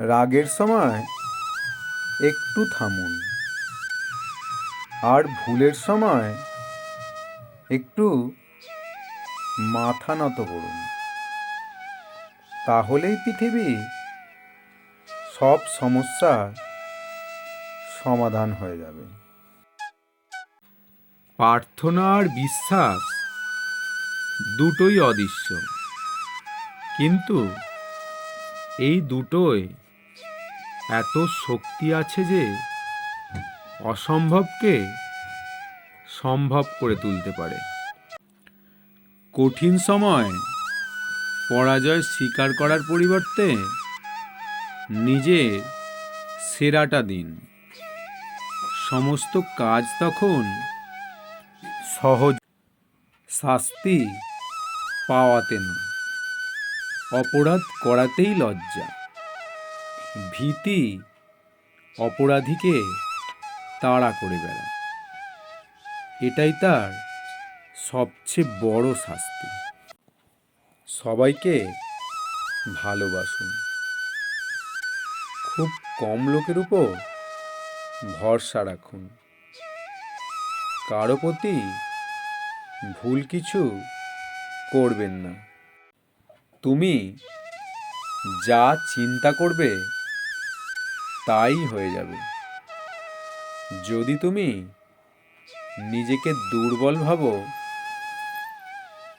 রাগের সময় একটু থামুন। আর ভুলের সময় একটু মাথা নত করুন। তাহলেই পৃথিবী সব সমস্যার সমাধান হয়ে যাবে। প্রার্থনা আর বিশ্বাস দুটোই অদৃশ্য। কিন্তু এই দুটোয় এত শক্তি আছে যে অসম্ভবকে সম্ভব করে তুলতে পারে। কঠিন সময় পরাজয় স্বীকার করার পরিবর্তে নিজের সেরাটা দিন। সমস্ত কাজ তখন সহজ শাস্তি পাওয়াতে না অপরাধ করাতেই লজ্জা। ভীতি অপরাধীকে তাড়া করে বেড়ায়। এটাই তার সবচেয়ে বড় শাস্তি। সবাইকে ভালোবাসুন। খুব কম লোকের উপর ভরসা রাখুন। কারও প্রতি ভুল কিছু করবেন না। তুমি যা চিন্তা করবে তাই হয়ে যাবে। যদি তুমি নিজেকে দুর্বল ভাবো,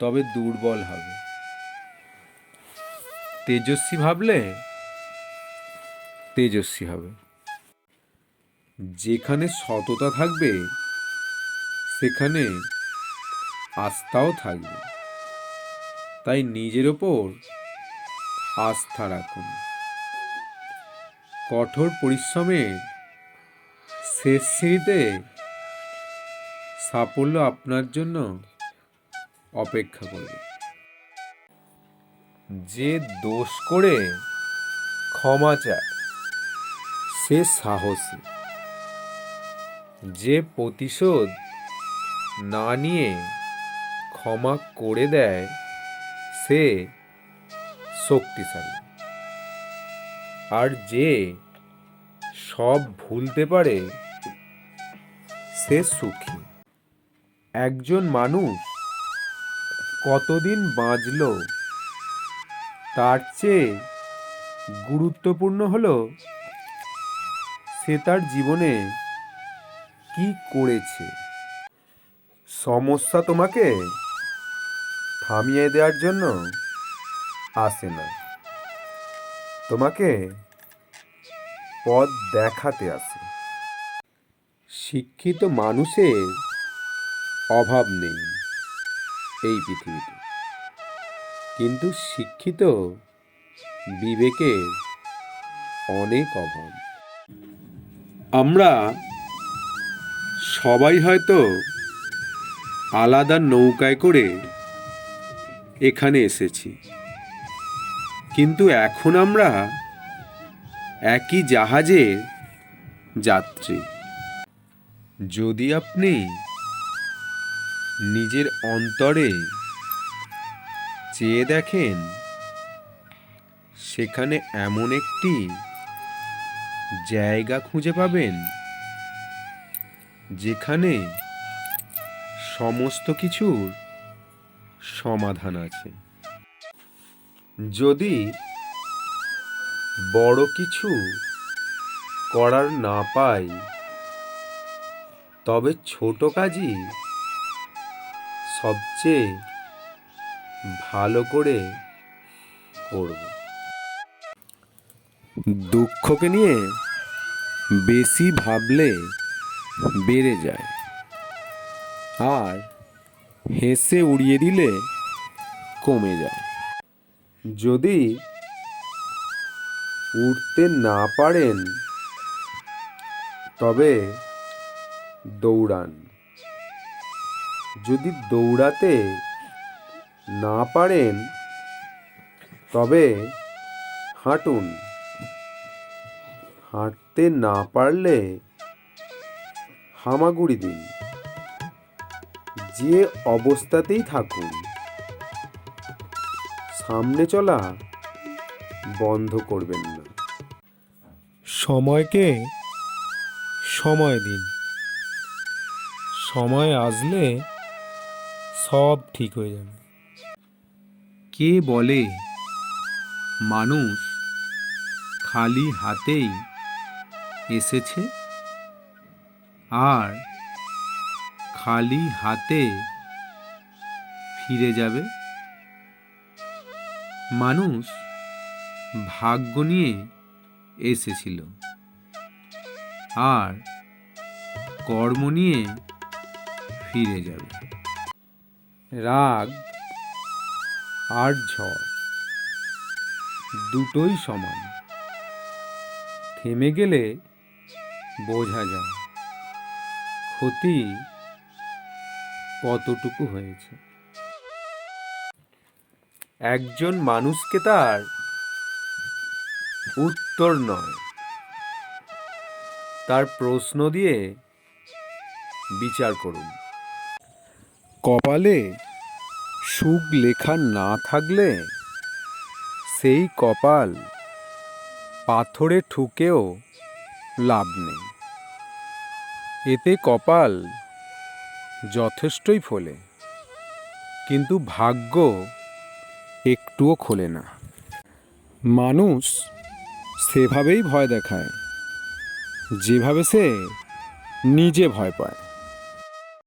তবে দুর্বল হবে। তেজস্বী ভাবলে তেজস্বী হবে। যেখানে সততা থাকবে, সেখানে আস্থাও থাকবে। তাই নিজের ওপর আস্থা রাখুন। কঠোর পরিশ্রমে শেষ সিঁড়িতে সাফল্য আপনার জন্য অপেক্ষা করবে। যে দোষ করে ক্ষমা চায়, সে সাহসী। যে প্রতিশোধ না নিয়ে ক্ষমা করে দেয়, সে শক্তিশালী। আর যে সব ভুলতে পারে, সে সুখী। একজন মানুষ কতদিন বাঁচল, তার চেয়ে গুরুত্বপূর্ণ হলো সে তার জীবনে কি করেছে। সমস্যা তোমাকে থামিয়ে দেওয়ার জন্য আসে না। তোমাকে পথ দেখাতে আসে। শিক্ষিত মানুষের অভাব নেই এই পৃথিবীতে। কিন্তু শিক্ষিত বিবেকের অনেক অভাব। আমরা সবাই হয়তো আলাদা নৌকায় করে এখানে এসেছি। কিন্তু এখন আমরা একই জাহাজে যাত্রী। যদি আপনি নিজের অন্তরে চেয়ে দেখেন, সেখানে এমন একটি জায়গা খুঁজে পাবেন, যেখানে সমস্ত কিছুর সমাধান আছে। যদি বড় কিছু করার না পাই, তবে ছোট কাজই সবচেয়ে ভালো করে করব। দুঃখকে নিয়ে বেশি ভাবলে বেড়ে যায়। আর হেসে উড়িয়ে দিলে কমে যায়। যদি উঠতে না পারেন, তবে দৌড়ান। যদি দৌড়াতে না পারেন, তবে হাঁটুন। হাঁটতে না পারলে হামাগুড়ি দিন। যে অবস্থাতেই থাকুন। সামনে চলা বন্ধ করবেন না। সময়কে সময় দিন। সময় আসলে সব ঠিক হয়ে যাবে। কে বলে মানুষ খালি হাতেই এসেছে? আর খালি হাতে ফিরে যাবে? মানুষ ভাগ্য নিয়ে এসেছিল আর কর্ম নিয়ে ফিরে যাবে। রাগ আর ঝড় দুটোই সমান। থেমে গেলে বোঝা যায় ক্ষতি কতটুকু হয়েছে। একজন মানুষকে তার উত্তর নয়। তার প্রশ্ন দিয়ে বিচার করুন। কপালে সুখ লেখা না থাকলে সেই কপাল পাথরে ঠুকেও লাভ নেই। এতে কপাল যথেষ্টই ফলে, কিন্তু ভাগ্য একটুও খোলে না। মানুষ সেভাবেই ভয় দেখায় যেভাবে সে নিজে ভয় পায়।